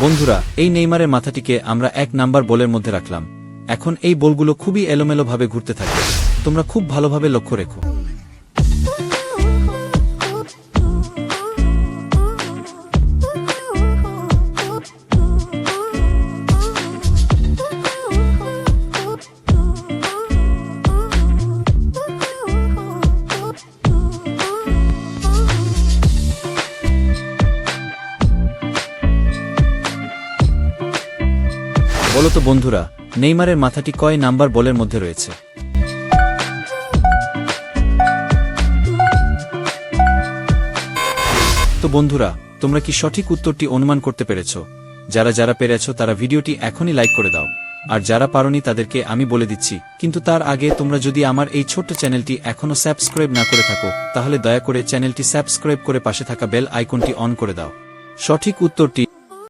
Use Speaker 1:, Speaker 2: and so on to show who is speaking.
Speaker 1: বন্ধুরা, এই নেইমারের মাথাটিকে আমরা এক নাম্বার বলের মধ্যে রাখলাম। এখন এই বলগুলো খুবই এলোমেলোভাবে ঘুরতে থাকে। তোমরা খুব ভালোভাবে লক্ষ্য রেখো। বলো তো বন্ধুরা, নেইমারের মাথাটি কয় নাম্বার বলের মধ্যে রয়েছে? তো বন্ধুরা, তোমরা কি সঠিক উত্তরটি অনুমান করতে পেরেছ? যারা যারা পেরেছ, তারা ভিডিওটি এখনই লাইক করে দাও। আর যারা পারোনি, তাদেরকে আমি বলে দিচ্ছি, কিন্তু তার আগে তোমরা যদি আমার এই ছোট্ট চ্যানেলটি এখনও সাবস্ক্রাইব না করে থাকো, তাহলে দয়া করে চ্যানেলটি সাবস্ক্রাইব করে পাশে থাকা বেল আইকনটি অন করে দাও। সঠিক উত্তরটি